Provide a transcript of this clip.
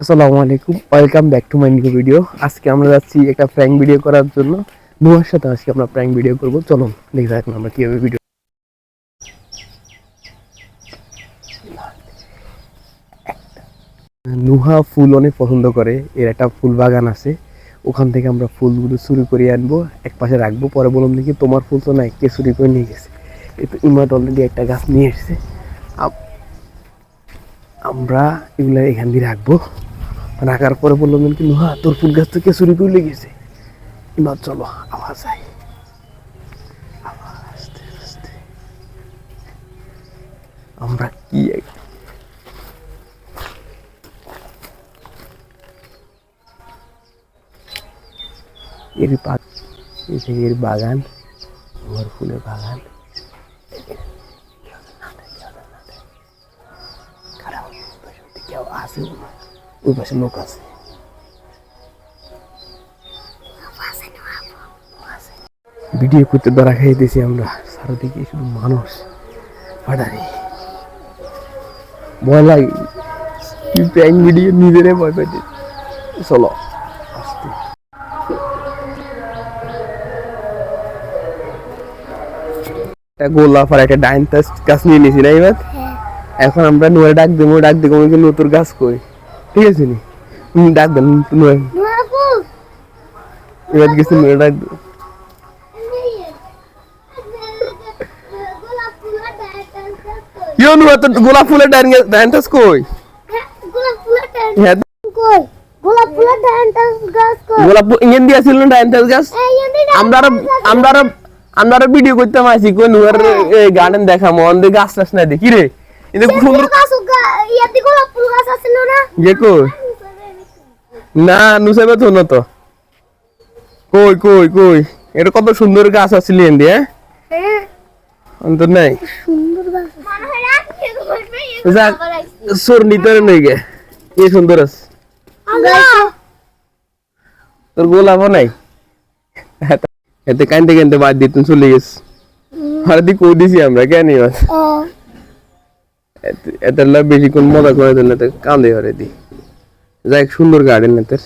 আসসালামু আলাইকুম welcome back to my new video আজকে আমরা যাচ্ছি একটা প্র্যাঙ্ক ভিডিও করার জন্য। নুহার সাথে আজকে আমরা প্র্যাঙ্ক ভিডিও করব। চলুন, দেখে থাকুন আমরা কীভাবে ভিডিও নুহা ফুল অনেক পছন্দ করে। এর একটা ফুল বাগান আছে। ওখান থেকে আমরা ফুলগুলো চুরি করে আনব। এক পাশে রাখব। পরে বললাম দেখি তোমার ফুল তো নাই কে চুরি করে নিয়ে গেছে। এই তো অলরেডি একটা গাছ নিয়ে এসেছে। আমরা এগুলো এখান দিয়ে রাখব। রাখার পরে বললাম কি নুহা, তোর ফুল গাছ তো কে চুরি করে লেগেছে এবার চলো আস্তে আস্তে। আমরা কি এর বাগান আমার ফুলের বাগান। আছে ওই পাশে লোক আছে। ভিডিও করতে খাইয়ে দিয়েছি আমরা। চারিদিকে শুধু মানুষ। ফাটারি ভয় লাগে। প্র্যাঙ্ক ভিডিও নিজেরে ভয় পাইতে চলো আস্তে। একটা গোলাপ আর একটা ডাইন গাছ নিয়ে নিয়েছি না এবার? এখন আমরা নুয়ে ডাক দেবো ডাক দেবো আমাকে নতুন গাছ কই ঠিক আছে নি? তুমি ডাক দেন নুয়ে। এবার গেছি নুয়ে ডাক দেবো। ইয়ো নুয়ে তো গোলাপ ফুলের ডাইন ডাইন গাছ কই? হ্যাঁ। গোলাপ ফু- ইঙ্গেন দিয়া ছিল না ডাইন গাছ? আমরা আরও আমরা আরও আমরা আরও ভিডিও করতাম আছি কোন নুয়ের গার্ডেন দেখা মন দিয়ে গাছ টাছ না দেখি রে। কিন্তু খুব সুন্দর কই না নুসাইবে তো না তো কই কই কই এটা কত সুন্দর গাছ আছিল এন্দি হ্যাঁ অন্তর নাই যাক সোর নিতে নেই গে কি সুন্দর আছে তোর গোলাপ নাই এতে কানতে কানতে বাদ দিতেন চলে গেছে আর দি কই দিছি আমরা কেন এবার এত বেশি কোন মজা করে দিলে কান্দে হরে দি যাই সুন্দর গার্ডেন এতে